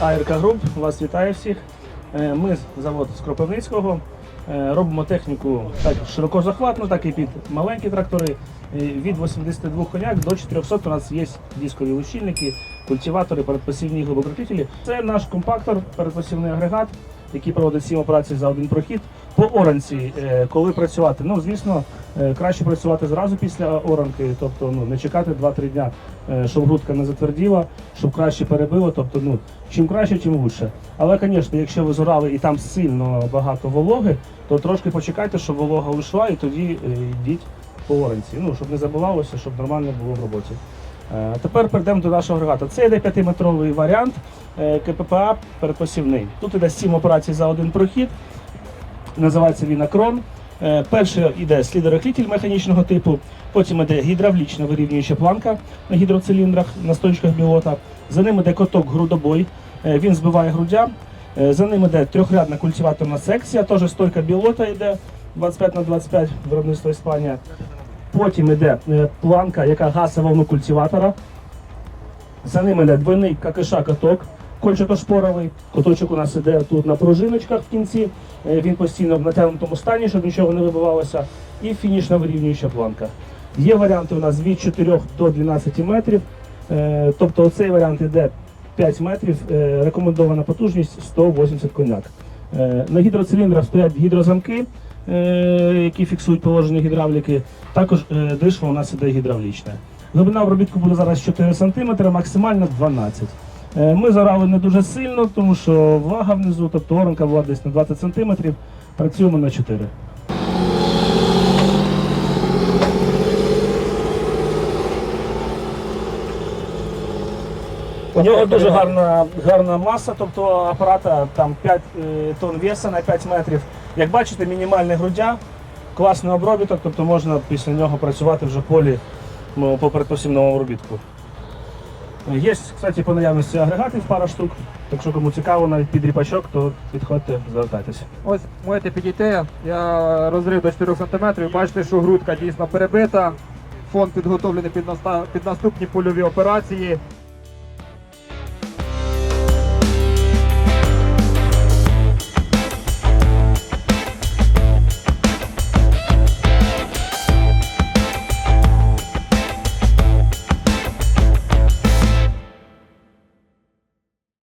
АРК Груп вас вітає всіх. Е, Ми з заводу з Кропивницького е, робимо техніку так широкозахватну, так і під маленькі трактори. Е, Від 82 коняк до 400 у нас є дискові лущильники, культиватори, передпосівні глибокрутителі. Це наш компактор, передпосівний агрегат, який проводить 7 операцій за один прохід. По оранці, е, коли працювати, ну звісно, е, краще працювати зразу після оранки, тобто ну не чекати 2-3 дня, е, щоб грудка не затверділа, щоб краще перебило. Тобто, ну чим краще, тим лучше. Але, звісно, якщо ви зорали і там сильно багато вологи, то трошки почекайте, щоб волога ушла, і тоді йдіть по оранці. Ну щоб не забувалося, щоб нормально було в роботі. Е, Тепер перейдемо до нашого агрегата. Це йде 5-метровий варіант е, КППА передпосівний. Тут іде 7 операцій за один прохід. Називається він акрон. Е, Перше йде слідорохлітель механічного типу, потім йде гідравлічна вирівнююча планка на гідроциліндрах, на стойчках білота. За ним йде коток грудобой, він збиває грудя. За ним йде трьохрядна культиваторна секція, теж стойка білота йде 25 на 25 виробництво Іспанія. Потім йде е, планка, яка гасить волну культиватора. За ним йде двойний какиша каток, кончатошпоровий. Коточок у нас іде тут на пружиночках в кінці. Е, Він постійно в натягнутому стані, щоб нічого не вибивалося. І фінішна вирівнююча планка. Є варіанти у нас від 4 до 12 метрів. Е, Тобто оцей варіант іде 5 метрів, рекомендована потужність 180 коняк. На гідроциліндрах стоять гідрозамки, які фіксують положення гідравліки. Також е, дишло у нас іде гідравлічне. Глибина обробітку буде зараз 4 см, максимально 12 Е, Ми зарали не дуже сильно, тому що влага внизу, тобто оранка була десь на 20 см, працюємо на 4. У нього дуже гарна, гарна маса, тобто апарата там 5 е, тонн веса на 5 метрів. Як бачите, мінімальне грудя, класний обробіток, тобто можна після нього працювати вже полі ну, по передпосівному обробітку. Є, кстати, по наявності агрегатів пара штук. Якщо кому цікаво, навіть під ріпачок, то підходьте, звертайтеся. Ось можете підійти. Я розрив до 4 см. Бачите, що грудка дійсно перебита. Фон підготовлений під, під наступні польові операції.